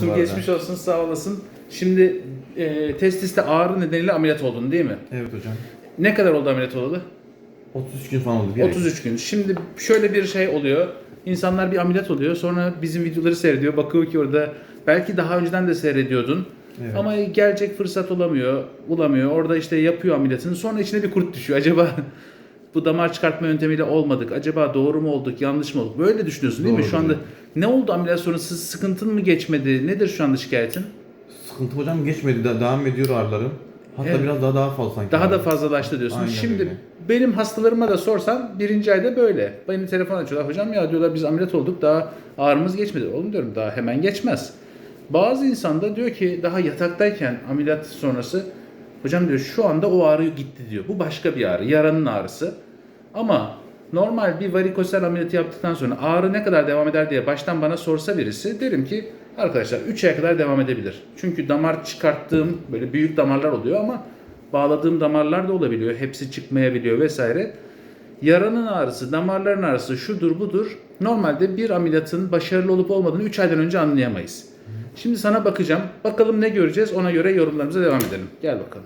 dostum arada. geçmiş olsun sağ olasın. Şimdi e, testiste ağrı nedeniyle ameliyat oldun değil mi? Evet hocam. Ne kadar oldu ameliyat olalı? 33 gün falan oldu. bir ay. 33 gün. Şimdi şöyle bir şey oluyor. İnsanlar bir ameliyat oluyor. Sonra bizim videoları seyrediyor. Bakıyor ki orada belki daha önceden de seyrediyordun. Evet. Ama gelecek fırsat olamıyor, bulamıyor. Orada işte yapıyor ameliyatını. Sonra içine bir kurt düşüyor. Acaba bu damar çıkartma yöntemiyle olmadık. Acaba doğru mu olduk, yanlış mı olduk? Böyle düşünüyorsun değil mi? Doğru Şu anda ne oldu ameliyat sonrası? Sıkıntın mı geçmedi? Nedir şu anda şikayetin? Sıkıntı hocam geçmedi. Da- devam ediyor ağrılarım. Hatta Evet. biraz daha daha fazla sanki. Daha da ağrı. fazlalaştı diyorsun. Aynen Şimdi öyle. benim hastalarıma da sorsan birinci ayda böyle. Beni telefon açıyorlar. Hocam ya diyorlar biz ameliyat olduk daha ağrımız geçmedi. Oğlum diyorum daha hemen geçmez. Bazı insan da diyor ki daha yataktayken ameliyat sonrası hocam diyor şu anda o ağrı gitti diyor. Bu başka bir ağrı. Yaranın ağrısı. Ama normal bir varikosel ameliyatı yaptıktan sonra ağrı ne kadar devam eder diye baştan bana sorsa birisi derim ki arkadaşlar 3 aya kadar devam edebilir. Çünkü damar çıkarttığım böyle büyük damarlar oluyor ama bağladığım damarlar da olabiliyor. Hepsi çıkmayabiliyor vesaire. Yaranın ağrısı, damarların ağrısı şudur budur. Normalde bir ameliyatın başarılı olup olmadığını 3 aydan önce anlayamayız. Şimdi sana bakacağım. Bakalım ne göreceğiz ona göre yorumlarımıza devam edelim. Gel bakalım.